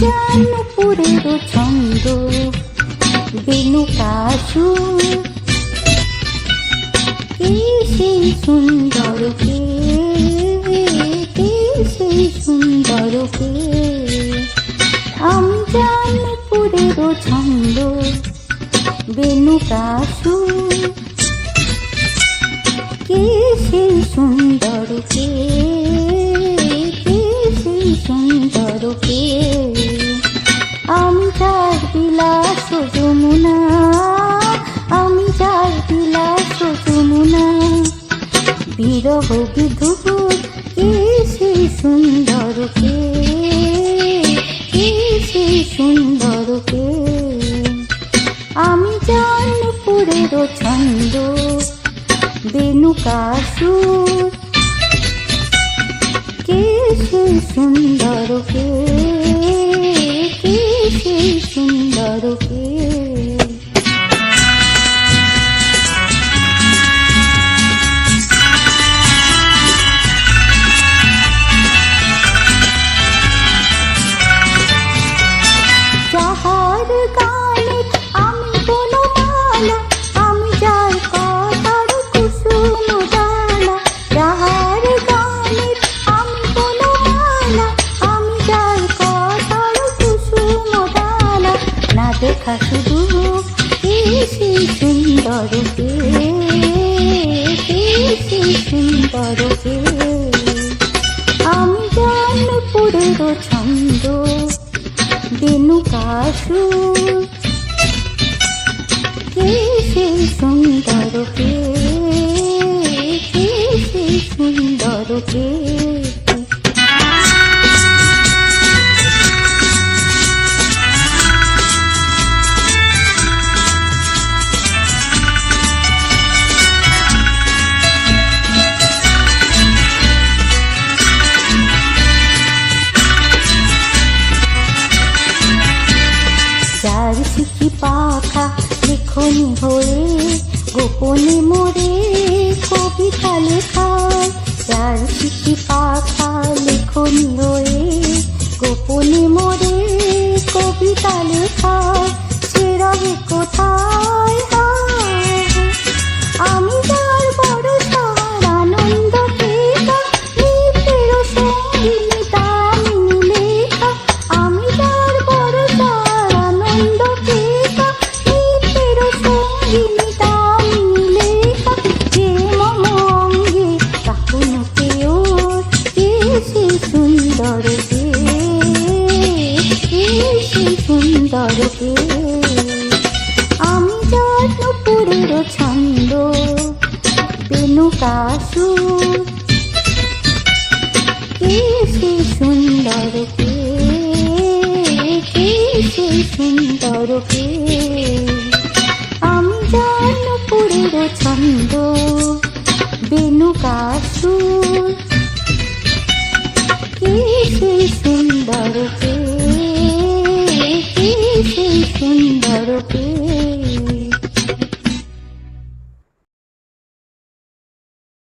জানপুরের ছন্দ, বেনুকাসু। কে সেই সুন্দর কে কে সেই সুন্দর কে আমি জানপুরের ছন্দ, বেনুকাসু। কে সুন্দর কে আমি যার বিলাস যমুনা। আমি যার বিলাস যমুনা। বিরহ বিধুর কে সেই সুন্দর কে সেই সুন্দর কে আমি জানপুরের ছন্দ বেনুকাসুর কে সেই দেখা শুধু সেই সুন্দর সেই সুন্দর আমি জানপুরের ছন্দ, বেনুকাসু। কে সেই সুন্দর কে সেই সুন্দর কে। যার পাখা লেখনি ভরে গোপনে মোরে কবিতা লেখা। যার শিখি পাখা লেখনি হয়ে সুন্দর কে আমি যত্নপুরের ছন্দ বেনুকাসু কে সে সুন্দর কে? কে সে সুন্দর কে? আমি যত্নপুরের ছন্দ বেনুকাসু কে সে সুন্দর কে? কে সে সুন্দর কে